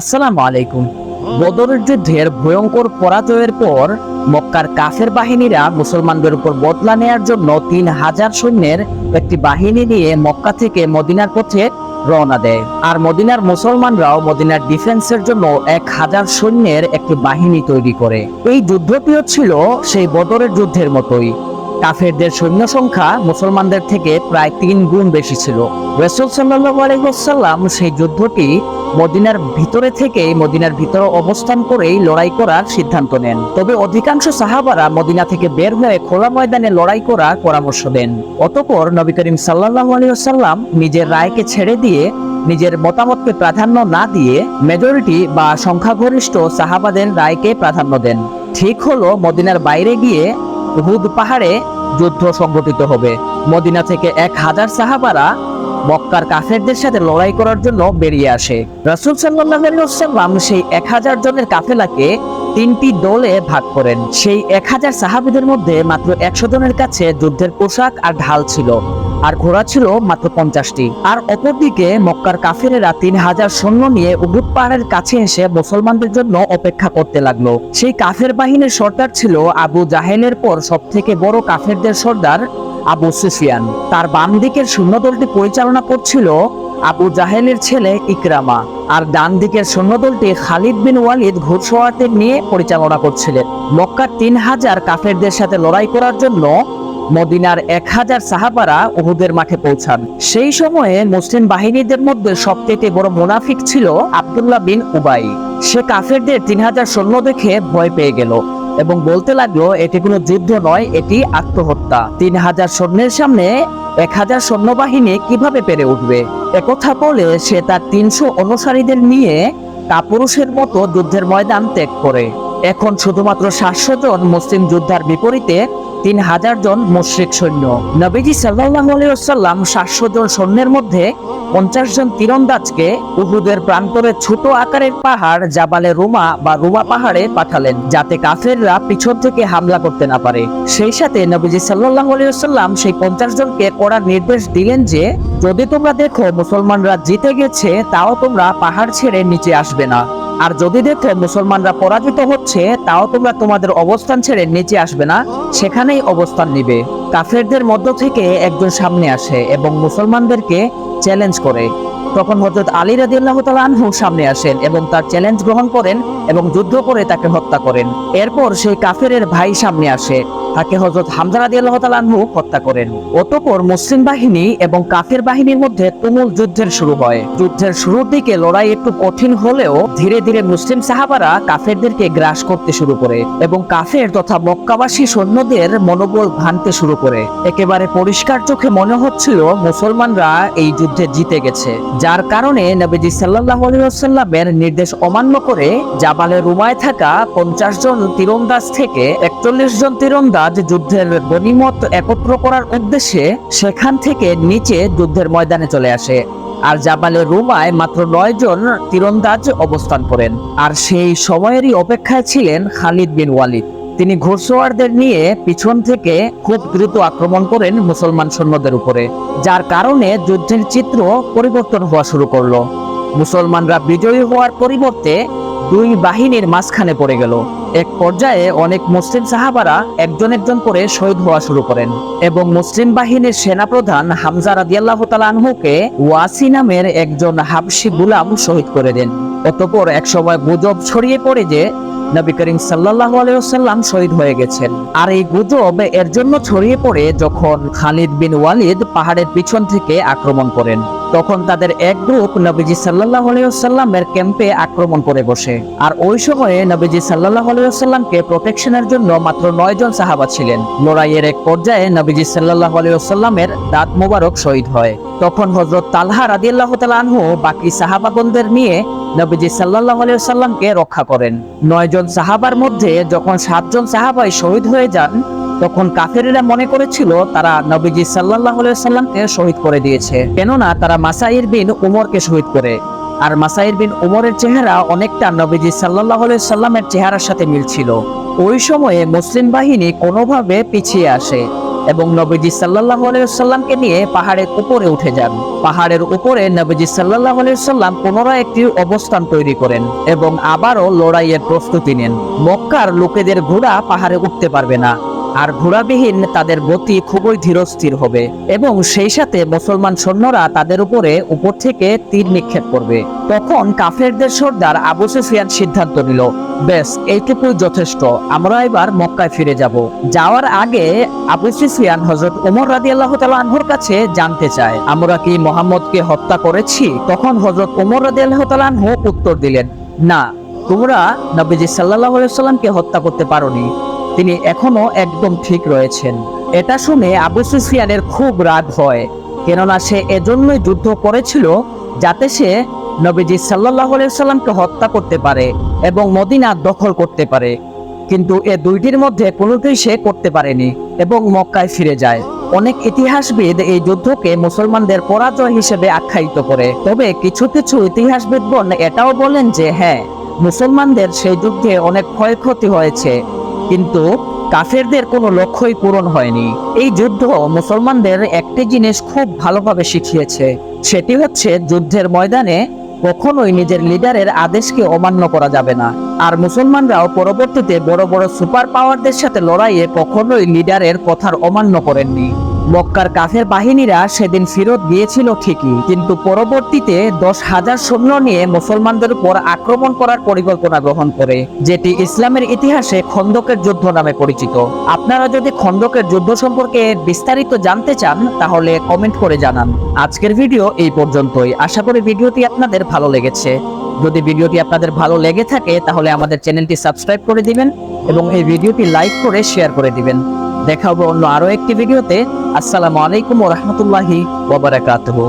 আসসালামু আলাইকুম। বদরের যুদ্ধের ভয়ঙ্কর পরাজয়ের পর মক্কার কাফের বাহিনীরা মুসলমানদের উপর বদলা নেয়ার জন্য তিন হাজার সৈন্যের একটি বাহিনী নিয়ে মক্কা থেকে মদিনার পথে রওনা দেয়। আর মদিনার মুসলমানরাও মদিনার ডিফেন্সের জন্য এক হাজার সৈন্যের একটি বাহিনী তৈরি করে। এই যুদ্ধটিও ছিল সেই বদরের যুদ্ধের মতোই। কাফেরদের সৈন্য সংখ্যা মুসলমানদের থেকে প্রায় তিন গুণ বেশি ছিল। রসুল সাল্লাহ আলাইসাল্লাম সেই যুদ্ধটি মদিনার ভিতরে থেকে মদিনার ভিতরে অবস্থান করেই লড়াই করার সিদ্ধান্ত নেন। তবে অধিকাংশ সাহাবারা মদিনা থেকে বের হয়ে খোলা ময়দানে লড়াই করার পরামর্শ দেন। অতপর নবী করিম সাল্লাহ আলাইসাল্লাম নিজের রায়কে ছেড়ে দিয়ে নিজের মতামতকে প্রাধান্য না দিয়ে মেজরিটি বা সংখ্যাগরিষ্ঠ সাহাবাদের রায়কে প্রাধান্য দেন। ঠিক হলো মদিনার বাইরে গিয়ে হুদ পাহাড়ে যুদ্ধ সংঘটিত হবে। মদিনা থেকে এক হাজার সাহাবারা মক্কার কাফেরদের সাথে লড়াই করার জন্য বেরিয়ে আসে। রাসুল সাল্লাম সেই এক হাজার জনের কাফেলাকে তিনটি দলে ভাগ করেন। সেই এক হাজার সাহাবিদের মধ্যে মাত্র একশো জনের কাছে যুদ্ধের পোশাক আর ঢাল ছিল, আর ঘোড়া ছিল মাত্র পঞ্চাশটি। আর অপরদিকে মক্কার কাফেরেরা তিন হাজার সৈন্য নিয়ে উহুদ পাহাড়ের কাছে এসে মুসলমানদের জন্য অপেক্ষা করতে লাগল। সেই কাফের বাহিনীর সর্দার ছিল আবু জাহেলের পর সব থেকে বড় কাফেরদের সর্দার আবু সুফিয়ান। তার বাম দিকের সৈন্যদলটি পরিচালনা করছিল আবু জাহেলের ছেলে ইকরামা। আর ডান দিকের সৈন্যদলটি খালিদ বিন ওয়ালিদ ঘোড়সওয়ারদের নিয়ে পরিচালনা করছিলেন। মক্কার তিন হাজার কাফেরদের সাথে লড়াই করার জন্য মদিনার এক হাজার সাহাবারা উহুদের মাঠে পৌঁছান। সেই সময়ে মুসলিম বাহিনীদের মধ্যে সবচেয়ে বড় মুনাফিক ছিল আব্দুল্লাহ বিন উবাই। সে কাফেরদের তিন হাজার সৈন্য দেখে ভয় পেয়ে গেল। এবং বলতে লাগল, এটি কোনো যুদ্ধ নয়, এটি আত্মহত্যা। তিন হাজার সৈন্যের সামনে এক হাজার সৈন্যবাহিনী কীভাবে পেরে উঠবে? একথা বলে সে তার তিনশো অনুসারীদের নিয়ে কাপুরুষের মতো যুদ্ধের ময়দান ত্যাগ করে। এখন শুধুমাত্র সাতশো জন মুসলিম যোদ্ধার বিপরীতে তিন হাজার জন মুশ্রিক সৈন্য। নবীজি সাল্লাহ আলাইসাল্লাম সাতশো জন সৈন্যের মধ্যে পঞ্চাশ জন তীরন্দাজকে উহুদের প্রান্তরে ছোট আকারের পাহাড়, জাবালে রুমা বা রুমা পাহাড়ে পাঠালেন, যাতে কাফেররা পিছন থেকে হামলা করতে না পারে। সেই সাথে নবীজি সাল্লাহ আলাইসাল্লাম সেই পঞ্চাশ জনকে করার নির্দেশ দিলেন যে, যদি তোমরা দেখো মুসলমানরা জিতে গেছে, তাও তোমরা পাহাড় ছেড়ে নিচে আসবে না। আর যদি দেখো মুসলমানরা পরাজিত হচ্ছে, তাও তোমরা তোমাদের অবস্থান ছেড়ে নিচে আসবে না, সেখানেই অবস্থান নিবে। কাফেরদের মধ্য থেকে একজন সামনে আসে এবং মুসলমানদেরকে চ্যালেঞ্জ করে। তখন হজরত আলী রাজি আল্লাহ আনহু সামনে আসেন এবং তার চ্যালেঞ্জ গ্রহণ করেন এবং যুদ্ধ করে তাকে হত্যা করেন। এরপর সেই কাফেরের ভাই সামনে আসে। তাকে হজরত হামজা রাজি আল্লাহ আনহু হত্যা করেন। অতপর মুসলিম বাহিনী এবং কাফের বাহিনীর মধ্যে তুমুল যুদ্ধের শুরু হয়। যুদ্ধের শুরুর দিকে লড়াই একটু কঠিন হলেও ধীরে ধীরে মুসলিম সাহাবারা কাফেরদেরকে গ্রাস করতে শুরু করে এবং কাফের তথা মক্কাবাসী সৈন্যদের মনোবল ভাঙতে শুরু করে। একেবারে পরিষ্কার চোখে মনে হচ্ছিল মুসলমানরা এই যুদ্ধে জিতে গেছে। যার কারণে নবীজি সাল্লাহ আলাইসাল্লামের নির্দেশ অমান্য করে জাবালে রুমায় থাকা পঞ্চাশ জন তীরন্দাজ থেকে একচল্লিশ জন তীরন্দাজ যুদ্ধের গণিমত একত্র করার উদ্দেশ্যে সেখান থেকে নিচে যুদ্ধের ময়দানে চলে আসে। আর জাবালে রুমায় মাত্র নয় জন তীরন্দাজ অবস্থান করেন। আর সেই সময়েরই অপেক্ষায় ছিলেন খালিদ বিন ওয়ালিদ। তিনি ঘোড়সওয়ারদের নিয়ে পিছন থেকে খুব দ্রুত আক্রমণ করেন মুসলমান সৈন্যদের উপরে, যার কারণে যুদ্ধের চিত্র পরিবর্তন হওয়া শুরু করল। মুসলমানরা বিজয়ী হওয়ার পরিবর্তে দুই বাহিনীর মাঝখানে পড়ে গেল। এক পর্যায়ে অনেক মুসলিম সাহাবারা একজন একজন করে শহীদ হওয়া শুরু করেন এবং মুসলিম বাহিনীর সেনাপ্রধান হামজা রাদিয়াল্লাহ আনহুকে ওয়াসি নামের একজন হাবশি গুলাম শহীদ করে দেন। অতপর একসময় গুজব ছড়িয়ে পড়ে যে নবী করিম সাল্লাহ আলাইসাল্লাম শহীদ হয়ে গেছেন। আর এই গুজব এর জন্য ছড়িয়ে পড়ে যখন খালিদ বিন ওয়ালিদ পাহাড়ের পিছন থেকে আক্রমণ করেন। তখন তাদের এক গ্রুপ নবীজি সাল্লাহ আলাইসাল্লামের ক্যাম্পে আক্রমণ করে বসে। আর ওই সময়ে নবীজি সাল্লাহ আলাইসাল্লামকে প্রোটেকশনের জন্য মাত্র নয় জন সাহাবা ছিলেন। লড়াইয়ের এক পর্যায়ে নবীজি সাল্লাহ আলাইসাল্লামের দাঁত মোবারক শহীদ হয়। তখন হজরত তালহা রাদিয়াল্লাহ তালা আনহু বাকি সাহাবাগণদের নিয়ে নবীজি সাল্লাহ সাল্লামকে রক্ষা করেন। নয়জন সাহাবার মধ্যে যখন সাতজন সাহাবাই শহীদ হয়ে যান তখন কাফেরেরা মনে করেছিল তারা নবীজি সাল্লাহ সাল্লামকে শহীদ করে দিয়েছে। কেননা তারা মাসাইর বিন উমরকে শহীদ করে। আর মাসাইর বিন উমরের চেহারা অনেকটা নবীজি সাল্লাহ সাল্লামের চেহারার সাথে মিলছিল। ওই সময়ে মুসলিম বাহিনী কোনোভাবে পিছিয়ে আসে এবং নবীজি সাল্লাহ সাল্লামকে নিয়ে পাহাড়ের উপরে উঠে যান। পাহাড়ের উপরে নবীজি সাল্লাহ সাল্লাম পুনরায় একটি অবস্থান তৈরি করেন এবং আবারও লড়াইয়ের প্রস্তুতি নেন। মক্কার লোকেদের ঘোড়া পাহাড়ে উঠতে পারবে না। আর ঘোড়াবিহীন তাদের গতি খুবই ধীরস্থির হবে। এবং সেই সাথে মুসলমান সৈন্যরা তাদের উপরে, উপর থেকে তীর নিক্ষেপ করবে। তখন কাফেরদের সর্দার আবু সুফিয়ান সিদ্ধান্ত নিল, বেশ, এইটুকুই যথেষ্ট। আমরা এবার মক্কায় ফিরে যাব। যাওয়ার আগে আবু সুফিয়ান হজরত ওমর রাদি আল্লাহ আনহর কাছে জানতে চায়, আমরা কি মোহাম্মদকে হত্যা করেছি? তখন হজরত ওমর রাদি আল্লাহ আনহু উত্তর দিলেন, না, তোমরা নবীজি সাল্লাহ সাল্লামকে হত্যা করতে পারোনি। তিনি এখনও একদম ঠিক রয়েছেন। এটা শুনে আবু সুফিয়ানের খুব রাগ হয়, কেননা সে এজন্যই যুদ্ধ করেছিল যাতে সে নবীজি সাল্লাহ সাল্লামকে হত্যা করতে পারে এবং মদিনা দখল করতে পারে। কিন্তু এ দুইটির মধ্যে কোনোটাই সে করতে পারেনি এবং মক্কায় ফিরে যায়। অনেক ইতিহাসবিদ এই যুদ্ধকে মুসলমানদের পরাজয় হিসেবে আখ্যায়িত করে। তবে কিছু কিছু ইতিহাসবিদগণ এটাও বলেন যে হ্যাঁ মুসলমানদের সেই যুদ্ধে অনেক ক্ষয়ক্ষতি হয়েছে। কিন্তু কাফেরদের কোনো লক্ষ্যই পূরণ হয়নি। এই যুদ্ধ মুসলমানদের একটি জিনিস খুব ভালোভাবে শিখিয়েছে, সেটি হচ্ছে যুদ্ধের ময়দানে কখনোই নিজের লিডারের আদেশকে অমান্য করা যাবে না। আর মুসলমানরাও পরবর্তীতে বড় বড় সুপার পাওয়ারদের সাথে লড়াইয়ে কখনোই লিডারের কথার অমান্য করেননি। মক্কার কাফের বাহিনীরা সেদিন ফেরত গিয়েছিল ঠিকই, কিন্তু পরবর্তীতে দশ হাজার সৈন্য নিয়ে মুসলমানদের উপর আক্রমণ করার পরিকল্পনা গ্রহণ করে, যেটি ইসলামের ইতিহাসে খন্দকের যুদ্ধ নামে পরিচিত। আপনারা যদি খন্দকের যুদ্ধ সম্পর্কে বিস্তারিত জানতে চান, তাহলে কমেন্ট করে জানান। আজকের ভিডিও এই পর্যন্তই। আশা করি ভিডিওটি আপনাদের ভালো লেগেছে। যদি ভিডিওটি আপনাদের ভালো লেগে থাকে, তাহলে আমাদের চ্যানেলটি সাবস্ক্রাইব করে দিবেন এবং এই ভিডিওটি লাইক করে শেয়ার করে দিবেন। দেখা হবে অন্য আরও একটি ভিডিওতে। আসসালামু আলাইকুম রাহমাতুল্লাহি ওয়া বারাকাতুহু।